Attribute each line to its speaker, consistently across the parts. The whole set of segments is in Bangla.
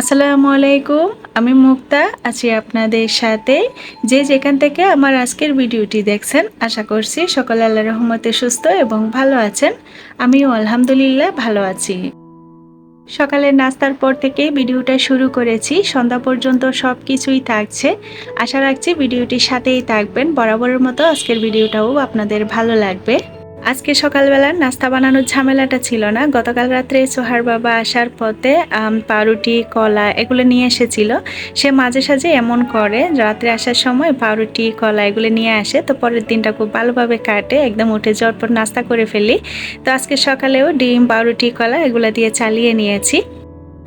Speaker 1: আসসালামু আলাইকুম, আমি মুক্তা, আছি আপনাদের সাথে। যে যেখান থেকে আমার আজকের ভিডিওটি দেখছেন, আশা করছি সকল আল্লাহ রহমতে সুস্থ এবং ভালো আছেন। আমিও আলহামদুলিল্লাহ ভালো আছি। সকালের নাস্তার পর থেকে ভিডিওটা শুরু করেছি, সন্ধ্যা পর্যন্ত সব কিছুই থাকছে। আশা রাখছি ভিডিওটির সাথেই থাকবেন, বরাবরের মতো আজকের ভিডিওটাও আপনাদের ভালো লাগবে। আজকে সকালবেলার নাস্তা বানানোর ঝামেলাটা ছিল না। গতকাল রাত্রে সোহার বাবা আসার পথে পাউরুটি, কলা এগুলো নিয়ে এসেছিল। সে মাঝে সাঝে এমন করে, রাত্রে আসার সময় পাউরুটি, কলা এগুলো নিয়ে আসে। তো পরের দিনটা খুব ভালোভাবে কাটে, একদম উঠে পর নাস্তা করে ফেলি। তো আজকে সকালেও ডিম, পাউরুটি, কলা এগুলো দিয়ে চালিয়ে নিয়েছি।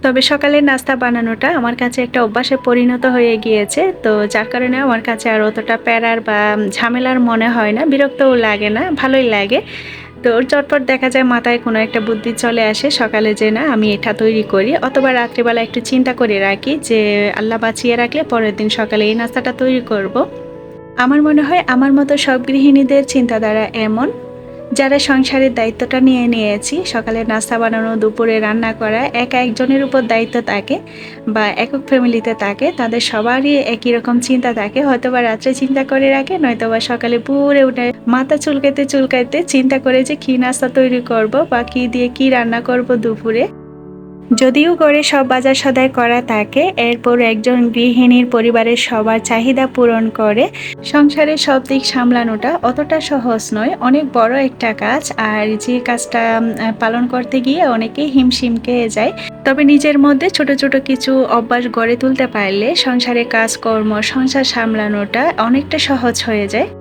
Speaker 1: তবে সকালের নাস্তা বানানোটা আমার কাছে একটা অভ্যাসে পরিণত হয়ে গিয়েছে, তো যার কারণে আমার কাছে আর অতটা প্যারার বা ঝামেলার মনে হয় না, বিরক্তও লাগে না, ভালোই লাগে তো ওর চটপট দেখা যায় মাথায় কোনো একটা বুদ্ধি চলে আসে, সকালে যে না আমি এটা তৈরি করি, অথবা রাত্রিবেলা একটু চিন্তা করে রাখি যে আল্লাহ বাঁচিয়ে রাখলে পরের দিন সকালে এই নাস্তাটা তৈরি করব। আমার মনে হয় আমার মতো সব গৃহিণীদের চিন্তাধারা এমন যারা সংসারের দায়িত্বটা নিয়ে নিয়েছি, সকালে নাস্তা বানানো, দুপুরে রান্না করা, একা একজনের উপর দায়িত্ব থাকে বা একক ফ্যামিলিতে থাকে, তাদের সবারই একই রকম চিন্তা থাকে। হয়তো বা রাত্রে চিন্তা করে রাখে নয়তো বা সকালে পুরে উঠে মাথা চুলকাইতে চুলকাইতে চিন্তা করে যে কী নাস্তা তৈরি করব বা কী দিয়ে কী রান্না করব দুপুরে। যদিও করে সব বাজার সদায় করা থাকে এরপর একজন গৃহিণীর পরিবারের সবার চাহিদা পূরণ করে। সংসারের সব দিক সামলানোটা অতটা সহজ নয়, অনেক বড় একটা কাজ, আর যে কাজটা পালন করতে গিয়ে অনেকেই হিমশিম খেয়ে যায়। তবে নিজের মধ্যে ছোট ছোট কিছু অভ্যাস গড়ে তুলতে পারলে সংসারে কাজকর্ম, সংসার সামলানোটা অনেকটা সহজ হয়ে যায়।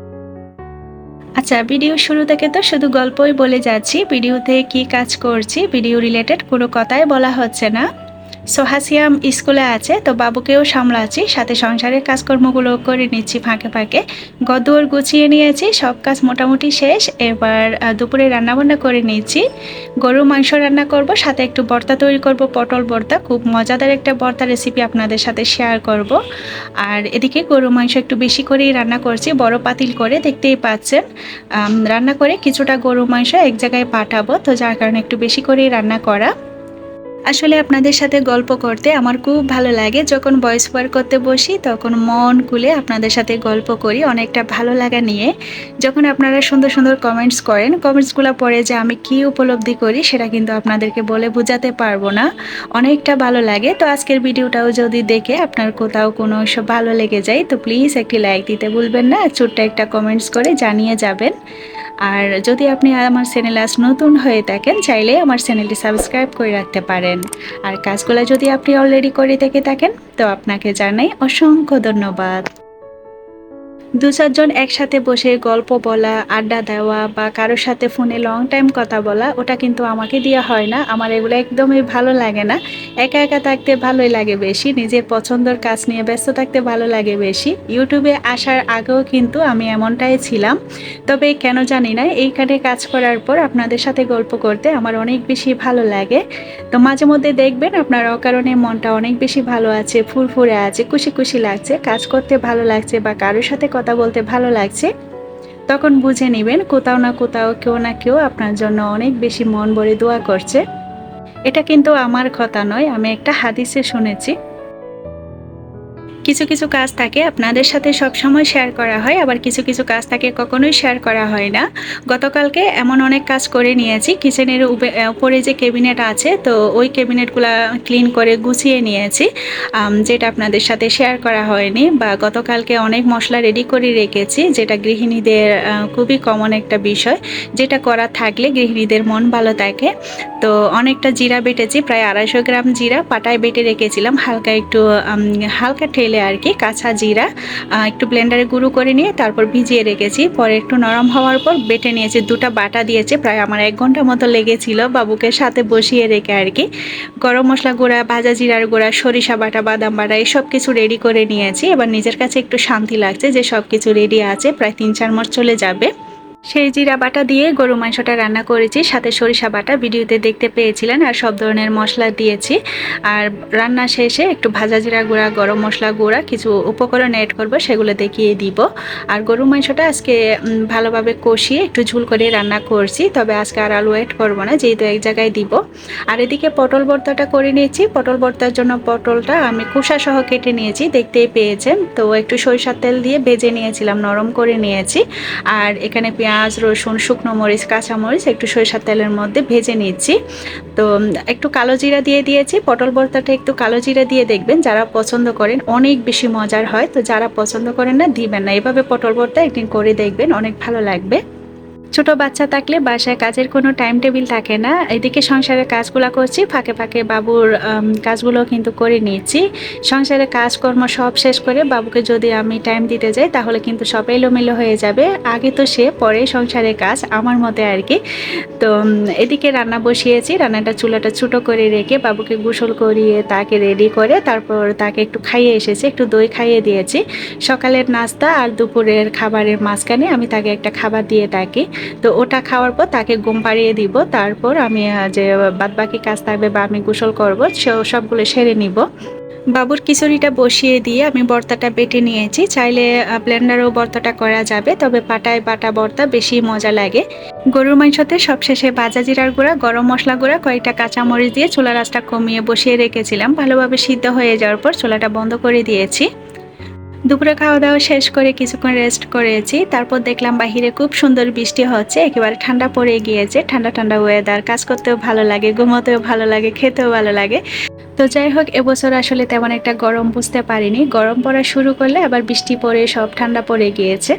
Speaker 1: আচ্ছা ভিডিও শুরু থেকে তো শুধু গল্পই বলে যাচ্ছি। ভিডিওতে কি কাজ করছি, ভিডিও রিলেটেড কোনো কথাই বলা হচ্ছে না। সোহাসিয়াম স্কুলে আছে, তো বাবুকেও সামলাচ্ছি। সাথে সংসারের কাজকর্মগুলো করে নিচ্ছি ফাঁকে ফাঁকে। গদুয়ার গুছিয়ে নিয়েছি, সব কাজ মোটামুটি শেষ। এবার দুপুরে রান্নাবান্না করে নিচ্ছি। গরু মাংস রান্না করব, সাথে একটু ভর্তা তৈরি করব, পটল ভর্তা খুব মজাদার একটা ভর্তা রেসিপি আপনাদের সাথে শেয়ার করব। আর এদিকে গরু মাংস একটু বেশি করেই রান্না করছি, বড় পাতিল করে, দেখতেই পাচ্ছেন। রান্না করে কিছুটা গরু মাংস এক জায়গায় পাঠাবো, তো যার কারণে একটু বেশি করেই রান্না করা। আসলে আপনাদের সাথে গল্প করতে আমার খুব ভালো লাগে। যখন ভয়েস ওভার করতে বসি, তখন মন খুলে আপনাদের সাথে গল্প করি, অনেকটা ভালো লাগা নিয়ে। যখন আপনারা সুন্দর সুন্দর কমেন্টস করেন কমেন্টসগুলো পড়ে যে আমি কি উপলব্ধি করি, সেটা কিন্তু আপনাদেরকে বলে বোঝাতে পারব না। অনেকটা ভালো লাগে। তো আজকের ভিডিওটাও যদি দেখে আপনার কোথাও কোনো অংশ ভালো লেগে যায়, তো প্লিজ একটি লাইক দিতে ভুলবেন না, ছোট্ট একটা কমেন্টস করে জানিয়ে যাবেন। আর যদি আপনি আমার চ্যানেলে আজ নতুন হয়ে থাকেন, চাইলে আমার চ্যানেলটি সাবস্ক্রাইব করে রাখতে পারেন। আর কাজগুলো যদি আপনি অলরেডি করে থেকে থাকেন তো আপনাকে জানাই অসংখ্য ধন্যবাদ। দু চারজন একসাথে বসে গল্প বলা, আড্ডা দেওয়া বা কারোর সাথে ফোনে লং টাইম কথা বলা, ওটা কিন্তু আমাকে দেওয়া হয় না। আমার এগুলো একদমই ভালো লাগে না। একা একা থাকতে ভালোই লাগে বেশি। নিজের পছন্দের কাজ নিয়ে ব্যস্ত থাকতে ভালো লাগে বেশি। ইউটিউবে আসার আগেও কিন্তু আমি এমনটাই ছিলাম। তবে কেন জানি না, এইখানে কাজ করার পর আপনাদের সাথে গল্প করতে আমার অনেক বেশি ভালো লাগে। তো মাঝে মধ্যে দেখবেন আপনার অকারণে মনটা অনেক বেশি ভালো আছে, ফুরফুরে আছে, খুশি খুশি লাগছে, কাজ করতে ভালো লাগছে বা কারোর সাথে কথা বলতে ভালো লাগছে। তখন বুঝে নেবেন কোথাও না কোথাও কেউ না কেউ আপনার জন্য অনেক বেশি মন ভরে দোয়া করছে। এটা কিন্তু আমার কথা নয়, আমি একটা হাদিসে শুনেছি। কিছু কিছু কাজ থাকে আপনাদের সাথে সব সময় শেয়ার করা হয়, আবার কিছু কিছু কাজ থাকে কখনোই শেয়ার করা হয় না। গতকালকে এমন অনেক কাজ করে নিয়েছি কিচেনের উপরে যে ক্যাবিনেট আছে, তো ওই ক্যাবিনেটগুলো ক্লিন করে গুছিয়ে নিয়েছি। যেটা আপনাদের সাথে শেয়ার করা হয়নি বা গতকালকে অনেক মশলা রেডি করে রেখেছি, যেটা গৃহিণীদের খুবই কমন একটা বিষয়। যেটা করা থাকলে গৃহিণীদের মন ভালো থাকে। তো অনেকটা জিরা বেটেছি, প্রায় আড়াইশো গ্রাম জিরা পাটায় বেটে রেখেছিলাম, হালকা একটু হালকা ঠেলে আর কি কাঁচা জিরা একটু ব্লেন্ডারে গুঁড়ো করে নিয়ে তারপর ভিজিয়ে রেখেছি। পরে একটু নরম হওয়ার পর বেটে নিয়েছি, দুটা বাটা দিয়েছে, প্রায় আমার এক ঘণ্টা মতো লেগেছিল বাবুকে সাথে বসিয়ে রেখে আর কি। গরম মশলা গুঁড়া, ভাজা জিরার গুঁড়া, সরিষা বাটা, বাদাম বাটা এসব কিছু রেডি করে নিয়েছি। এবার নিজের কাছে একটু শান্তি লাগছে যে সব কিছু রেডি আছে, প্রায় তিন চার মাস চলে যাবে। সেই জিরা বাটা দিয়ে গরু মাংসটা রান্না করেছি, সাথে সরিষা বাটা। ভিডিওতে দেখতে পেয়েছিলেন আর সব ধরনের মশলা দিয়েছি। আর রান্না শেষে একটু ভাজা জিরা গুঁড়া, গরম মশলা গুঁড়া, কিছু উপকরণ অ্যাড করব, সেগুলো দেখিয়ে দিব। আর গরু মাংসটা আজকে ভালোভাবে কষিয়ে একটু ঝুল করে রান্না করছি, তবে আজকে আর আলু অ্যাড করব না, যেহেতু এক জায়গায় দিব। আর এদিকে পটল ভর্তাটা করে নিয়েছি। পটল ভর্তার জন্য পটলটা আমি কুষা সহ কেটে নিয়েছি, দেখতেই পেয়েছেন। তো একটু সরিষার তেল দিয়ে ভেজে নিয়েছিলাম, নরম করে নিয়েছি। আর এখানে পেঁয়াজ পেঁয়াজ, রসুন, শুকনো মরিচ কাঁচামরিচ একটু সরিষার তেলের মধ্যে ভেজে নিচ্ছি। তো একটু কালো জিরা দিয়ে দিয়েছি। পটল ভর্তাটা একটু কালো জিরা দিয়ে দেখবেন। যারা পছন্দ করেন, অনেক বেশি মজার হয়। তো যারা পছন্দ করেন না, দিবেন না। এভাবে পটল ভর্তা একদিন করে দেখবেন, অনেক ভালো লাগবে। ছোট বাচ্চা থাকলে বাসায় কাজের কোনো টাইম টেবিল থাকে না। এদিকে সংসারের কাজগুলো করছি, ফাঁকে ফাঁকে বাবুর কাজগুলো কিন্তু করে নিয়েছি। সংসারের কাজকর্ম সব শেষ করে বাবুকে যদি আমি টাইম দিতে যাই, তাহলে কিন্তু সব এলোমেলো হয়ে যাবে। আগে তো সে, পরে সংসারের কাজ, আমার মতে আর কি। তো এদিকে রান্না বসিয়েছি, রান্নাটা চুলাটা ছোটো করে রেখে বাবুকে গোসল করিয়ে তাকে রেডি করে তারপর তাকে একটু খাইয়ে এসেছি, একটু দই খাইয়ে দিয়েছি। সকালের নাস্তা আর দুপুরের খাবারের মাঝখানে আমি তাকে একটা খাবার দিয়ে থাকি। তো ওটা খাওয়ার পর তাকে ঘুম পাড়িয়ে দিব। তারপর আমি যে বাদবাকি কাজ থাকবে বা আমি গোসল করব সবগুলো সেরে নিব। বাবুর খিচুড়িটা বসিয়ে দিয়ে আমি বর্তাটা বেটে নিয়েছি। চাইলে ব্লেন্ডারও বর্তাটা করা যাবে, তবে পাটায় বাটা বর্তা বেশি মজা লাগে। গরুর মাংসতে সবশেষে বাজা জিরার গুঁড়া, গরম মশলা গুঁড়া, কয়েকটা কাঁচামরিচ দিয়ে চুলা রাসটা কমিয়ে বসিয়ে রেখেছিলাম। ভালোভাবে সিদ্ধ হয়ে যাওয়ার পর চুলাটা বন্ধ করে দিয়েছি। দুপুরে খাওয়া দাওয়া শেষ করে কিছুক্ষণ রেস্ট করেছি। তারপর দেখলাম বাহিরে খুব সুন্দর বৃষ্টি হচ্ছে, একেবারে ঠান্ডা পড়ে গিয়েছে। ঠান্ডা ঠান্ডা ওয়েদার কাজ করতেও ভালো লাগে, ঘুমোতেও ভালো লাগে, খেতেও ভালো লাগে। তো যাই হোক, এবছর আসলে তেমন একটা গরম বুঝতে পারিনি। গরম পড়া শুরু করলে আবার বৃষ্টি পড়ে, সব ঠান্ডা পড়ে গিয়েছে।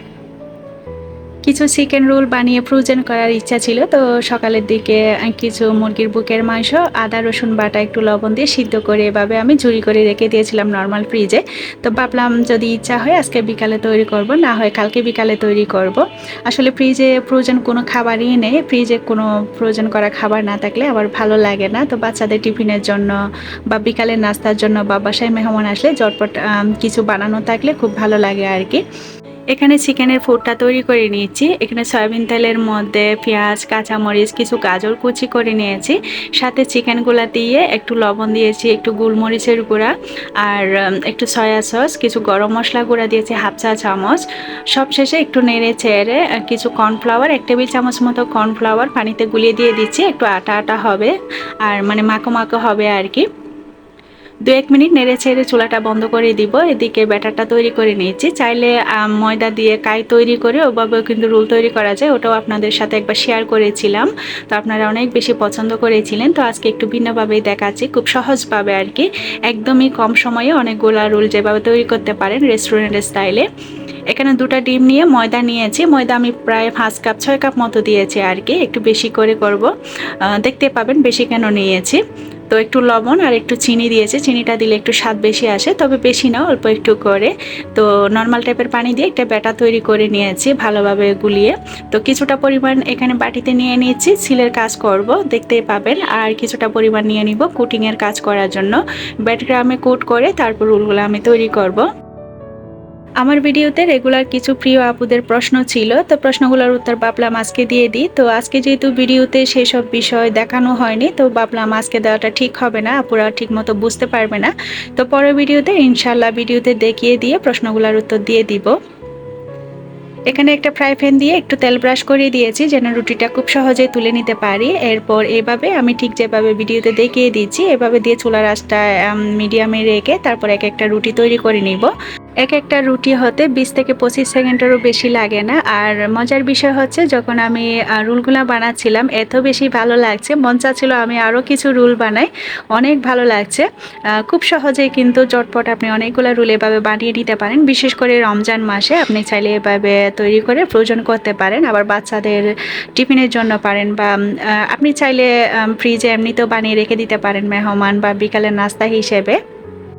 Speaker 1: কিছু চিকেন রোল বানিয়ে ফ্রোজেন করার ইচ্ছা ছিল, তো সকালের দিকে কিছু মুরগির বুকের মাংস, আদা, রসুন বাটা, একটু লবণ দিয়ে সিদ্ধ করে এভাবে আমি ঝুড়ি করে রেখে দিয়েছিলাম নর্মাল ফ্রিজে তো ভাবলাম যদি ইচ্ছা হয় আজকে বিকালে তৈরি করব, না হয় কালকে বিকালে তৈরি করব। আসলে ফ্রিজে ফ্রোজেন কোনো খাবারই নেই ফ্রিজে কোনো ফ্রোজেন করা খাবার না থাকলে আবার ভালো লাগে না। তো বাচ্চাদের টিফিনের জন্য বা বিকালের নাস্তার জন্য বা বাসায় মেহমান আসলে জটপট কিছু বানানো থাকলে খুব ভালো লাগে আর কি। এখানে চিকেনের ফুডটা তৈরি করে নিয়েছি। এখানে সয়াবিন তেলের মধ্যে পেঁয়াজ, কাঁচামরিচ, কিছু গাজর কুচি করে নিয়েছি। সাথে চিকেনগুলো দিয়ে একটু লবণ দিয়েছি, একটু গোলমরিচের গুঁড়া আর একটু সয়া সস, কিছু গরম মশলা গুঁড়া দিয়েছি, হাফ চা চামচ। সব শেষে একটু নেড়ে চেড়ে কিছু কর্নফ্লাওয়ার, এক টেবিল চামচ মতো কর্নফ্লাওয়ার পানিতে গুলিয়ে দিয়ে দিচ্ছি, একটু আটা আটা হবে, আর মানে মাখো মাখো হবে আর কি। দু এক মিনিট নেড়ে ছেড়ে চুলাটা বন্ধ করে দিব। এদিকে ব্যাটারটা তৈরি করে নিয়েছি। চাইলে ময়দা দিয়ে কাই তৈরি করে ওভাবেও কিন্তু রোল তৈরি করা যায়। ওটাও আপনাদের সাথে একবার শেয়ার করেছিলাম। তো আপনারা অনেক বেশি পছন্দ করেছিলেন। তো আজকে একটু ভিন্নভাবেই দেখাচ্ছি, খুব সহজভাবে আর কি। একদমই কম সময়ে অনেকগুলো রোল যেভাবে তৈরি করতে পারেন রেস্টুরেন্টের স্টাইলে। এখানে দুটা ডিম নিয়ে ময়দা নিয়েছি। ময়দা আমি প্রায় পাঁচ কাপ, ছয় কাপ মতো দিয়েছি আর কি। একটু বেশি করে করব। দেখতে পাবেন বেশি কেন নিয়েছি। তো একটু লবণ আর একটু চিনি দিয়েছে। চিনিটা দিলে একটু স্বাদ বেশি আসে, তবে বেশি না, অল্প একটু করে। তো নর্মাল টাইপের পানি দিয়ে একটা ব্যাটা তৈরি করে নিয়েছি ভালোভাবে গুলিয়ে। তো কিছুটা পরিমাণ এখানে বাটিতে নিয়ে নিয়েছি, সিলের কাজ করব, দেখতেই পাবেন। আর কিছুটা পরিমাণ নিয়ে নিব কুটিংয়ের কাজ করার জন্য। ব্যাটগ্রামে কুট করে তারপর রুলগুলো আমি তৈরি করব। আমার ভিডিওতে রেগুলার কিছু প্রিয় আপুদের প্রশ্ন ছিল, তো প্রশ্নগুলোর উত্তর ভাবলাম আজকে দিয়ে দিই। তো আজকে যেহেতু ভিডিওতে সেই সব বিষয় দেখানো হয়নি, তো ভাবলাম আজকে দেওয়াটা ঠিক হবে না, আপুরা ঠিক মতো বুঝতে পারবে না। তো পরের ভিডিওতে ইনশাল্লাহ ভিডিওতে দেখিয়ে দিয়ে প্রশ্নগুলোর উত্তর দিয়ে দিব। এখানে একটা ফ্রাই প্যান দিয়ে একটু তেল ব্রাশ করে দিয়েছি, যেন রুটিটা খুব সহজে তুলে নিতে পারি। এরপর এভাবে আমি ঠিক যেভাবে ভিডিওতে দেখিয়ে দিচ্ছি, এভাবে দিয়ে চুলার আঁচটা মিডিয়ামে রেখে তারপর এক একটা রুটি তৈরি করে নিব। এক একটা রুটি হতে বিশ থেকে পঁচিশ সেকেন্ডেরও বেশি লাগে না। আর মজার বিষয় হচ্ছে, যখন আমি রুলগুলো বানাচ্ছিলাম, এত বেশি ভালো লাগছে, মন চাচ্ছিল আমি আরও কিছু রুল বানাই, অনেক ভালো লাগছে। খুব সহজেই কিন্তু চটপট আপনি অনেকগুলো রুল এভাবে বানিয়ে নিতে পারেন। বিশেষ করে রমজান মাসে আপনি চাইলে এভাবে তৈরি করে প্রয়োজন করতে পারেন। আবার বাচ্চাদের টিফিনের জন্য পারেন বা আপনি চাইলে ফ্রিজে এমনিতেও বানিয়ে রেখে দিতে পারেন মেহমান বা বিকালের নাস্তা হিসেবে।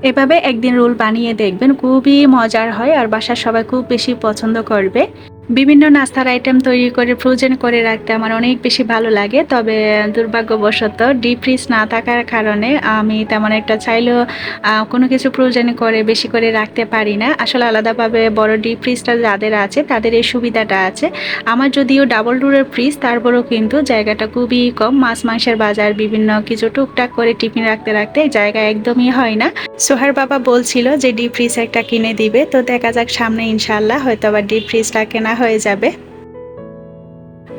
Speaker 1: এভাবে একদিন রোল বানিয়ে দেখবেন, খুবই মজার হয় আর বাসার সবাই খুব বেশি পছন্দ করবে। বিভিন্ন নাস্তার আইটেম তৈরি করে ফ্রোজেন করে রাখতে আমার অনেক বেশি ভালো লাগে, তবে দুর্ভাগ্যবশত ডিপ ফ্রিজ না থাকার কারণে আমি তেমন একটা চাইলেও কোনো কিছু ফ্রোজেন করে বেশি করে রাখতে পারি না। আসলে আলাদাভাবে বড় ডিপ ফ্রিজটা যাদের আছে, তাদের এই সুবিধাটা আছে। আমার যদিও ডাবল ডোরের ফ্রিজ তারপরেও কিন্তু জায়গাটা খুবই কম। মাছ মাংসের বাজার, বিভিন্ন কিছু টুকটাক করে টিফিন রাখতে রাখতে জায়গা একদমই হয় না। সোহার বাবা বলছিল যে ডিপ ফ্রিজ একটা কিনে দিবে। তো দেখা যাক সামনে ইনশাল্লাহ হয়তো আবার ডিপ ফ্রিজটা কেনা হয়ে যাবে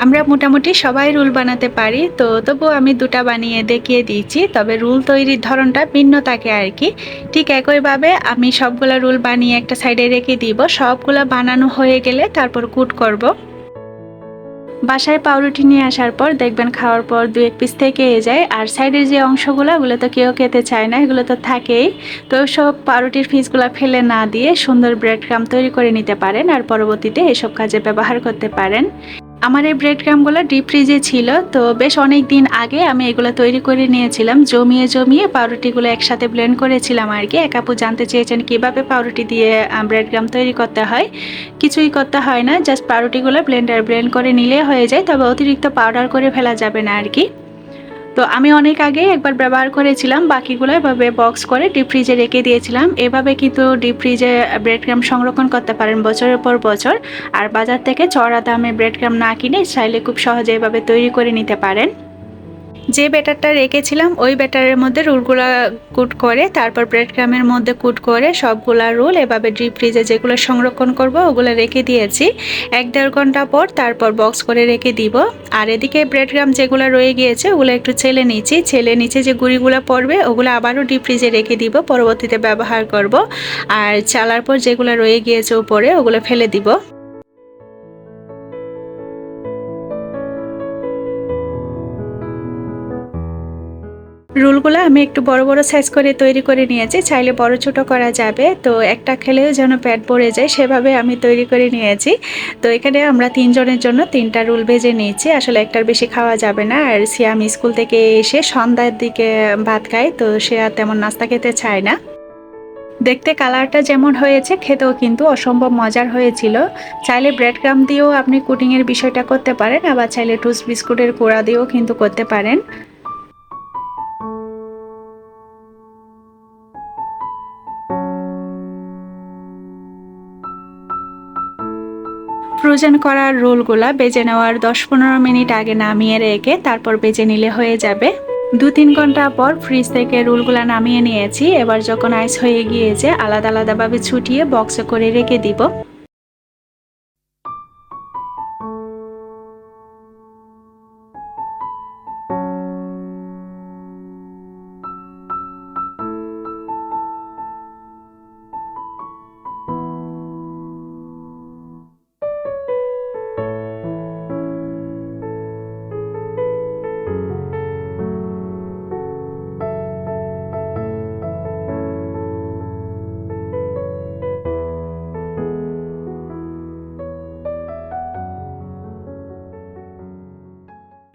Speaker 1: আমরা মোটামুটি সবাই রুল বানাতে পারি, তো তবু আমি দুটা বানিয়ে দেখিয়ে দিয়েছি, তবে রুল তৈরির ধরনটা ভিন্ন থাকে আর কি ঠিক একইভাবে আমি সবগুলা রুল বানিয়ে একটা সাইডে রেখে দিব, সবগুলা বানানো হয়ে গেলে তারপর কুট করব। বাসায় পাউরুটি নিয়ে আসার পর দেখবেন খাওয়ার পর দু এক পিস থেকে যায়। আর সাইডের যে অংশগুলো, ওগুলো তো কেউ খেতে চায় না, এগুলো তো থাকেই। তো সব পাউরুটির ফিসগুলো ফেলে না দিয়ে সুন্দর ব্রেড ক্রাম তৈরি করে নিতে পারেন আর পরবর্তীতে এসব কাজে ব্যবহার করতে পারেন। আমার এই ব্রেড ক্রামগুলো ডিপ ফ্রিজে ছিল, তো বেশ অনেক দিন আগে আমি এগুলো তৈরি করে নিয়েছিলাম, জমিয়ে জমিয়ে পাউরুটিগুলো একসাথে ব্লেন্ড করেছিলাম আর কি। এক আপু জানতে চেয়েছেন কীভাবে পাউরুটি দিয়ে ব্রেড ক্রাম তৈরি করতে হয়। কিছুই করতে হয় না জাস্ট পাউরুটিগুলো ব্লেন্ডার ব্লেন্ড করে নিলে হয়ে যায়, তবে অতিরিক্ত পাউডার করে ফেলা যাবে না আর কি। তো আমি অনেক আগে একবার ব্যবহার করেছিলাম, বাকিগুলো এভাবে বক্স করে ডিপ ফ্রিজে রেখে দিয়েছিলাম। এভাবে কিন্তু ডিপ ফ্রিজে ব্রেড ক্রাম সংরক্ষণ করতে পারেন বছরের পর বছর। আর বাজার থেকে চড়া দামে ব্রেড ক্রাম না কিনে চাইলে খুব সহজে এভাবে তৈরি করে নিতে পারেন। যে ব্যাটারটা রেখেছিলাম, ওই ব্যাটারের মধ্যে রুলগুলা কুট করে, তারপর ব্রেড ক্রামের মধ্যে কুট করে সবগুলা রুল, এভাবে ডিপ ফ্রিজে যেগুলো সংরক্ষণ করব, ওগুলো রেখে দিয়েছি। এক দেড় ঘণ্টা পর তারপর বক্স করে রেখে দিব। আর এদিকে ব্রেড ক্রাম যেগুলো রয়ে গিয়েছে, ওগুলো একটু ছেলে নিচ্ছি। ছেলে নিচে যে গুঁড়িগুলো পড়বে, ওগুলো আবারও ডিপ ফ্রিজে রেখে দিব, পরবর্তীতে ব্যবহার করব। আর চালার পর যেগুলো রয়ে গিয়েছে উপরে, ওগুলো ফেলে দিব। রুলগুলো আমি একটু বড় বড় সাইজ করে তৈরি করে নিয়েছি। চাইলে বড় ছোট করা যাবে। তো একটা খেলেও যেন প্যাট পড়ে যায়, সেভাবে আমি তৈরি করে নিয়েছি। তো এখানে আমরা তিনজনের জন্য তিনটা রুল ভেজে নিয়েছি। আসলে একটার বেশি খাওয়া যাবে না। আর সিয়াম স্কুল থেকে এসে সন্ধ্যার দিকে ভাত খায়, তো সে আর তেমন নাস্তা খেতে চায় না। দেখতে কালারটা যেমন হয়েছে, খেতেও কিন্তু অসম্ভব মজার হয়েছিল। চাইলে ব্রেড ক্রাম দিয়েও আপনি কুটিংয়ের বিষয়টা করতে পারেন, আবার চাইলে টুস বিস্কুটের কোড়া দিয়েও কিন্তু করতে পারেন। ফ্রোজেন করার রোলগুলা বেজে নেওয়ার দশ পনেরো মিনিট আগে নামিয়ে রেখে তারপর বেজে নিলে হয়ে যাবে। দু তিন ঘণ্টা পর ফ্রিজ থেকে রোলগুলা নামিয়ে নিয়েছি। এবার যখন আইস হয়ে গিয়েছে আলাদা আলাদাভাবে ছুটিয়ে বক্সে করে রেখে দিব।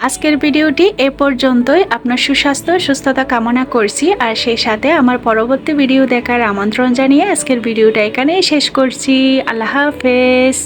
Speaker 1: আজকের ভিডিওটি এ পর্যন্তই। আপনার সুস্বাস্থ্য, সুস্থতা কামনা করছি। আর সেই সাথে আমার পরবর্তী ভিডিও দেখার আমন্ত্রণ জানিয়ে আজকের ভিডিওটা এখানেই শেষ করছি। আল্লাহ হাফেজ।